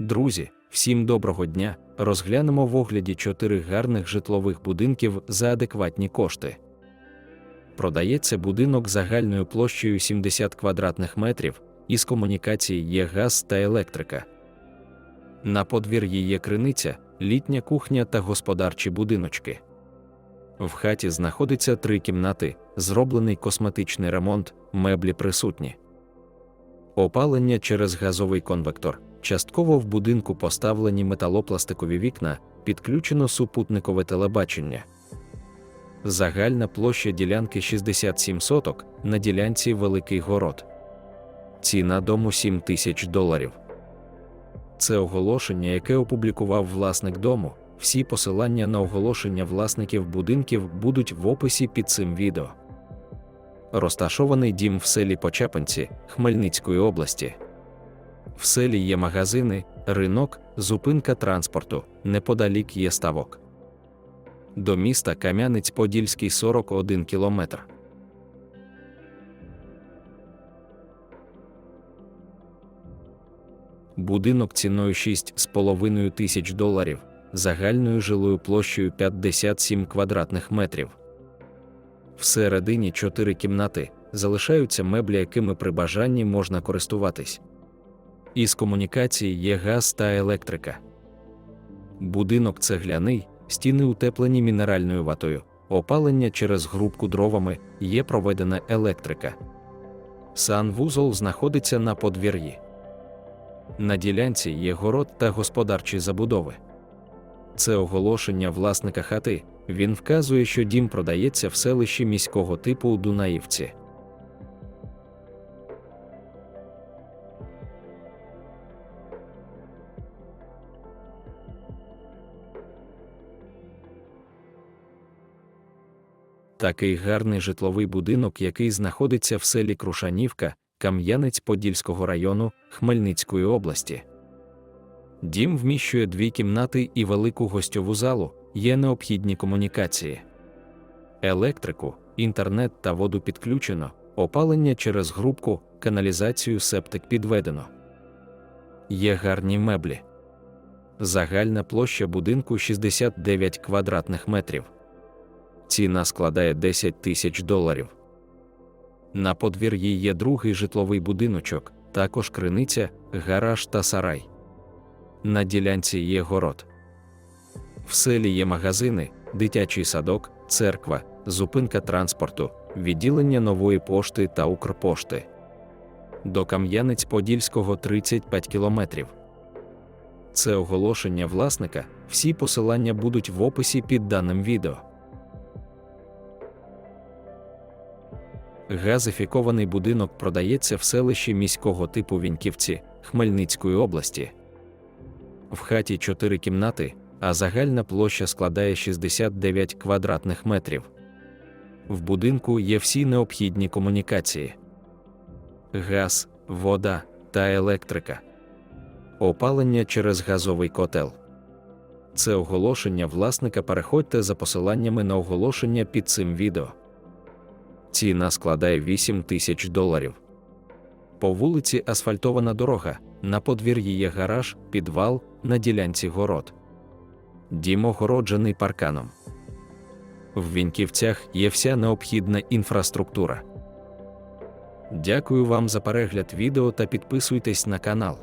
Друзі, всім доброго дня! Розглянемо в огляді чотири гарних житлових будинків за адекватні кошти. Продається будинок загальною площею 70 квадратних метрів, із комунікації є газ та електрика. На подвір'ї є криниця, літня кухня та господарчі будиночки. В хаті знаходиться три кімнати, зроблений косметичний ремонт, меблі присутні. Опалення через газовий конвектор. Частково в будинку поставлені металопластикові вікна, підключено супутникове телебачення. Загальна площа ділянки 67 соток, на ділянці Великий Город. Ціна дому 7 тисяч доларів. Це оголошення, яке опублікував власник дому. Всі посилання на оголошення власників будинків будуть в описі під цим відео. Розташований дім в селі Почапанці Хмельницької області. В селі є магазини, ринок, зупинка транспорту, неподалік є ставок. До міста Кам'янець-Подільський 41 кілометр. Будинок ціною 6,5 тисяч доларів, загальною жилою площею 57 квадратних метрів. Всередині чотири кімнати залишаються меблі, якими при бажанні можна користуватись. Із комунікації є газ та електрика. Будинок цегляний, стіни утеплені мінеральною ватою, опалення через грубку дровами, є проведена електрика. Санвузол знаходиться на подвір'ї. На ділянці є город та господарчі забудови. Це оголошення власника хати. Він вказує, що дім продається в селищі міського типу у Дунаївці. Такий гарний житловий будинок, який знаходиться в селі Крушанівка, Кам'янець-Подільського району Хмельницької області. Дім вміщує дві кімнати і велику гостьову залу, є необхідні комунікації. Електрику, інтернет та воду підключено, опалення через грубку, каналізацію септик підведено. Є гарні меблі. Загальна площа будинку 69 квадратних метрів. Ціна складає 10 тисяч доларів. На подвір'ї є другий житловий будиночок, також криниця, гараж та сарай. На ділянці є город. В селі є магазини, дитячий садок, церква, зупинка транспорту, відділення нової пошти та Укрпошти. До Кам'янець-Подільського 35 кілометрів. Це оголошення власника. Всі посилання будуть в описі під даним відео. Газифікований будинок продається в селищі міського типу Віньківці Хмельницької області. В хаті 4 кімнати, а загальна площа складає 69 квадратних метрів. В будинку є всі необхідні комунікації: газ, вода та електрика, опалення через газовий котел. Це оголошення власника. Переходьте за посиланнями на оголошення під цим відео. Ціна складає 8 тисяч доларів. По вулиці асфальтована дорога, на подвір'ї є гараж, підвал, на ділянці город. Дім огороджений парканом. В Віньківцях є вся необхідна інфраструктура. Дякую вам за перегляд відео та підписуйтесь на канал.